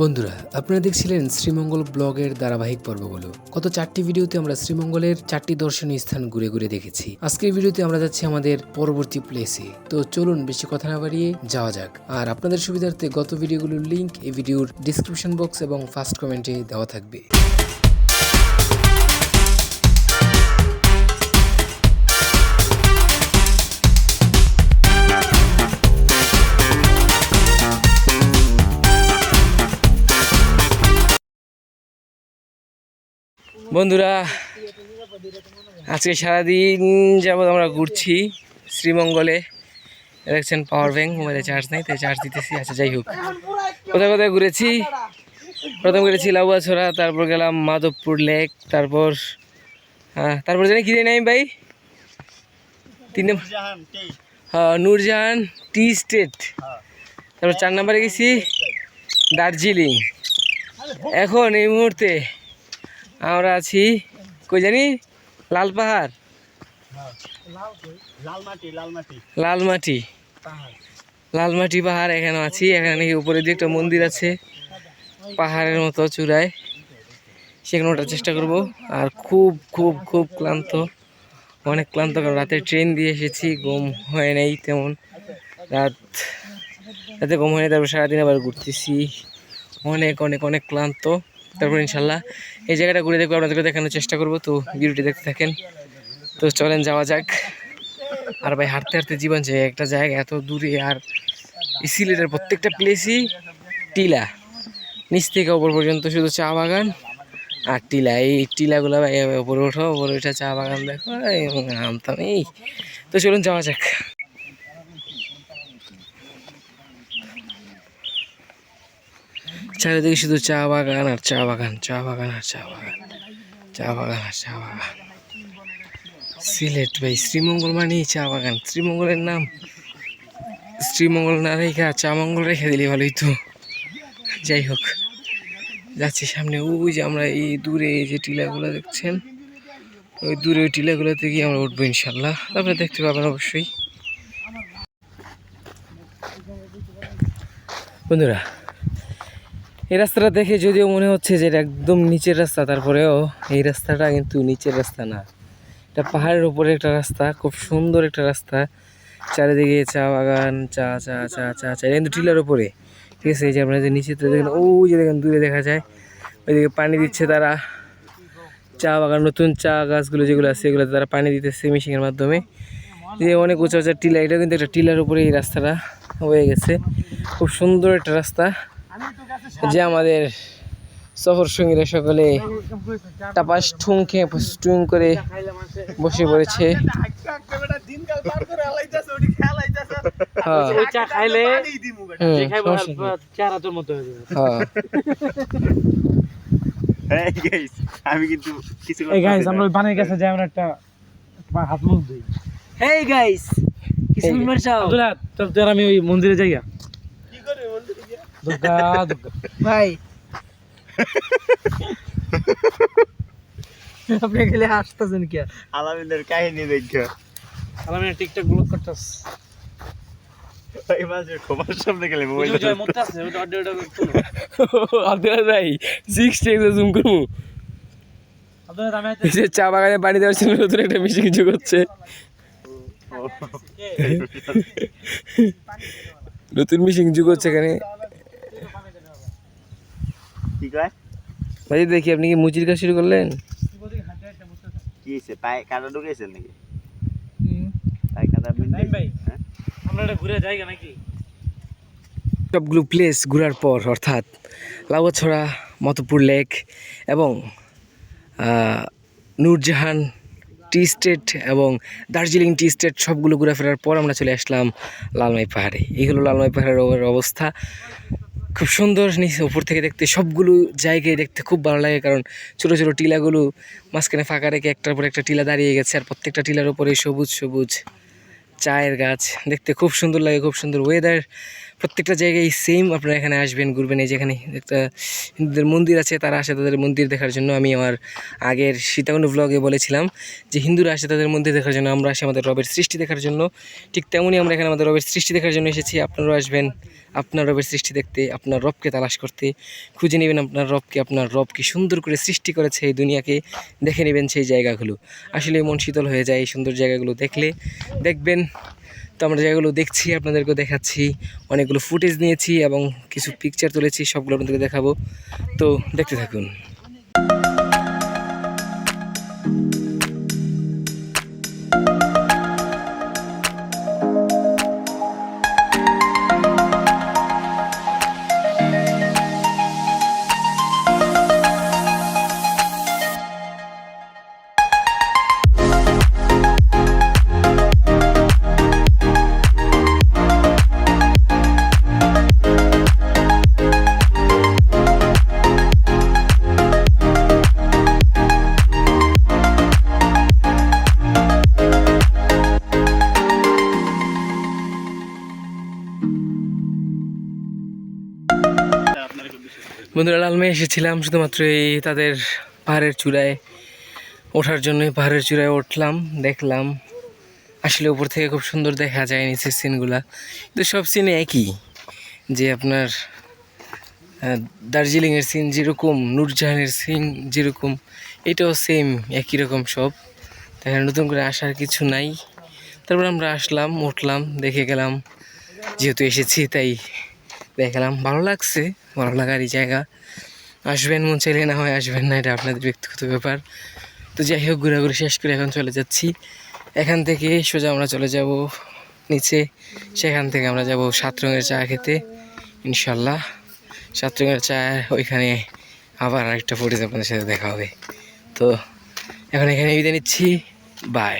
বন্ধুরা, আপনারা দেখছিলেন শ্রীমঙ্গল ব্লগের ধারাবাহিক পর্বগুলো। গত চারটি ভিডিওতে আমরা শ্রীমঙ্গলের চারটি দর্শনীয় স্থান ঘুরে ঘুরে দেখেছি। আজকের ভিডিওতে আমরা যাচ্ছি আমাদের পরবর্তী প্লেসে তো চলুন বেশি কথা না বাড়িয়ে যাওয়া যাক। আর আপনাদের সুবিধার্থে গত ভিডিওগুলোর লিঙ্ক এই ভিডিওর ডিসক্রিপশন বক্স এবং ফার্স্ট কমেন্টে দেওয়া থাকবে। বন্ধুরা, আজকে সারাদিন যাবৎ আমরা ঘুরছি শ্রীমঙ্গলে। দেখছেন পাওয়ার ব্যাঙ্ক মোবাইলে চার্জ নেই, তাই চার্জ দিতেছি আচ্ছা যাই হোক। কোথায় কোথায় ঘুরেছি? প্রথম ঘুরেছি লাউয়াছড়া তারপর গেলাম মাধবপুর লেক, তারপর হ্যাঁ তারপর জানি কি নেই ভাই? তিন নম্বর হ্যাঁ নূরজাহান টি স্টেট। তারপর চার নম্বরে গেছি দার্জিলিং। এখন এই মুহূর্তে আমরা আছি কই জানি? লাল পাহাড়। লালমাটি লালমাটি লালমাটি লালমাটি পাহাড় এখানে আছি, এখানে নাকি উপরে দিয়ে একটা মন্দির আছে। পাহাড়ের মতো চূড়ায়। সেখানে ওঠার চেষ্টা করব। আর খুব খুব খুব ক্লান্ত। অনেক ক্লান্ত, কারণ রাতে ট্রেন দিয়ে এসেছি, ঘুম হয় নাই তেমন। রাত, রাতে ঘুম হয়নি তারপর সারাদিন আবার ঘুরতেছি। অনেক অনেক অনেক ক্লান্ত। তারপর ইনশাল্লাহ এই জায়গাটা ঘুরে দেখব আপনাদেরকে দেখানোর চেষ্টা করব। তো ভিডিওটি দেখতে থাকেন। তো চলেন, যাওয়া যাক। আর ভাই, হাঁটতে হাঁটতে জীবন যায় একটা জায়গা, এত দূরে আর সিলেটের প্রত্যেকটা প্লেসই টিলা। নিচ থেকে ওপর পর্যন্ত শুধু চা বাগান আর টিলা। এই টিলাগুলো ভাই ওপরে ওঠো, উপরে উঠে চা বাগান দেখো। আমতাম এই তো চলুন, যাওয়া যাক। চারিদিকে শুধু চা বাগান আর চা বাগান চা বাগান আর চা বাগান। চা বাগান আর চা বাগান। সিলেট ভাই, শ্রীমঙ্গল মানেই চা বাগান। শ্রীমঙ্গলের নাম শ্রীমঙ্গল না রেখা চা মঙ্গল রেখে দিলে ভালোই তো। যাই হোক, যাচ্ছি সামনে। ওই যে আমরা এই দূরে এই যে টিলাগুলো দেখছেন, ওই দূরে ওই টিলাগুলোতে গিয়ে আমরা উঠবো ইনশাল্লাহ। আপনারা দেখতে পাবেন অবশ্যই। বন্ধুরা এই রাস্তাটা দেখে যদিও মনে হচ্ছে যে এটা একদম নিচের রাস্তা, তারপরেও এই রাস্তাটা কিন্তু নিচের রাস্তা না। এটা পাহাড়ের উপরে একটা রাস্তা, খুব সুন্দর একটা রাস্তা। চারিদিকে চা বাগান, চা চা চা চা চা কিন্তু টিলার উপরে। ঠিক আছে, এই যে আপনারা যে নিচেতে দেখেন ওই যে দেখেন, দূরে দেখা যায়। ওইদিকে পানি দিচ্ছে তারা। চা বাগান, নতুন চা গাছগুলো যেগুলো আছে, এগুলোতে তারা পানি দিতেছে মেশিনের মাধ্যমে। যে অনেক উঁচা উঁচা টিলা এটা কিন্তু একটা টিলার উপরে এই রাস্তাটা হয়ে গেছে। খুব সুন্দর একটা রাস্তা। যে আমাদের সফর সঙ্গীরা সকলে টাপাস ঠুং খেয়ে টুং করে বসে পড়েছে। হ্যাঁ। হয়ে হ্যাঁ। আমি কিন্তু কিছু আমরা ওই কাছে যাই আমরা একটা হাত মুখ দিই হেই গাইস কিছু আমি ওই মন্দিরে যাই গা। দুর্গা দুর্গা। ভাই। আপনি গেলে হাসতেছেন কি? আলামিনের কাহিনী দেখো। আমি টিকটক ব্লগ করতেছ চা বাগানে পানি দেওয়ার জন্য নতুন একটা মেশিন কিছু করছে। নতুন মেশিন যুগ হচ্ছে এখানে। কি কয়? ভাই দেখি আপনি কি মুচির কাজ শুরু করলেন? কি হয়েছে? পায়ে কাদা ঢুকেছেন নাকি? পায়ে কাদা নাইম ভাই। হ্যাঁ? আমরা এটা ঘুরে যাই নাকি? সবগুলো প্লেস ঘোরার পর অর্থাৎ লাউয়াছড়া মতপুর লেক এবং নূরজাহান টি স্টেট এবং দার্জিলিং টি স্টেট সবগুলো ঘুরে ফেরার পর আমরা চলে আসলাম লালমাই পাহাড়ে। এই হলো লালমাই পাহাড়ের অবস্থা। খুব সুন্দর নিচে উপর থেকে দেখতে। সবগুলো জায়গায় দেখতে খুব ভালো লাগে কারণ ছোটো ছোটো টিলাগুলো মাঝখানে ফাঁকা রেখে একটার পর একটা টিলা দাঁড়িয়ে গেছে আর প্রত্যেকটা টিলার উপরে সবুজ সবুজ চায়ের গাছ। দেখতে খুব সুন্দর লাগে, খুব সুন্দর ওয়েদার প্রত্যেকটা জায়গায় সেম আপনারা এখানে আসবেন, ঘুরবেন, এই যেখানে একটা হিন্দুদের মন্দির আছে, তারা আসে তাদের মন্দির দেখার জন্য। আমি আমার আগের সীতাকুণ্ড ব্লগে বলেছিলাম যে হিন্দুরা আসে তাদের মন্দির দেখার জন্য, আমরা আসি আমাদের রবের সৃষ্টি দেখার জন্য। ঠিক তেমনই আমরা এখানে আমাদের রবের সৃষ্টি দেখার জন্য এসেছি, আপনারাও আসবেন। আপনার রবের সৃষ্টি দেখতে, আপনার রবকে তালাশ করতে। খুঁজে নেবেন আপনার রবকে, আপনার রব কি সুন্দর করে সৃষ্টি করেছে এই দুনিয়াকে। দেখে নেবেন সেই জায়গাগুলো। আসলে মন শীতল হয়ে যায় এই সুন্দর জায়গাগুলো দেখলে। দেখবেন, তো আমরা জায়গাগুলো দেখছি আপনাদেরকে দেখাচ্ছি। অনেকগুলো ফুটেজ নিয়েছি এবং কিছু পিকচার তুলেছি, সবগুলো আপনাদেরকে দেখাবো। তো দেখতে থাকুন। বন্ধুরা, লালমে এসেছিলাম শুধুমাত্র এই তাদের পাহাড়ের চূড়ায়। ওঠার জন্যই পাহাড়ের চূড়ায় উঠলাম, দেখলাম। আসলে উপর থেকে খুব সুন্দর দেখা যায় নিচের সিনগুলা। কিন্তু সব সিনে একই, যে আপনার দার্জিলিংয়ের সিন যেরকম, নূরজাহানের সিন যেরকম, এটাও সেম একই রকম সব। তাই নতুন করে আসার কিছু নাই। তারপর আমরা আসলাম, উঠলাম, দেখে গেলাম, যেহেতু এসেছি, তাই দেখলাম, ভালো লাগছে। ভালো লাগারই জায়গা। আসবেন মন চাইলে, না হয় আসবেন না, এটা আপনাদের ব্যক্তিগত ব্যাপার। তো যাই হোক, ঘোরাঘুরি শেষ করে এখন চলে যাচ্ছি। এখান থেকে সোজা আমরা চলে যাব নিচে। সেখান থেকে আমরা যাব সাত রঙের চা খেতে, ইনশাল্লাহ। সাত রঙের চা ওইখানে আবার আরেকটা ফুটেজ আপনাদের সাথে দেখা হবে। তো এখন এখানে বিদায় নিচ্ছি। বাই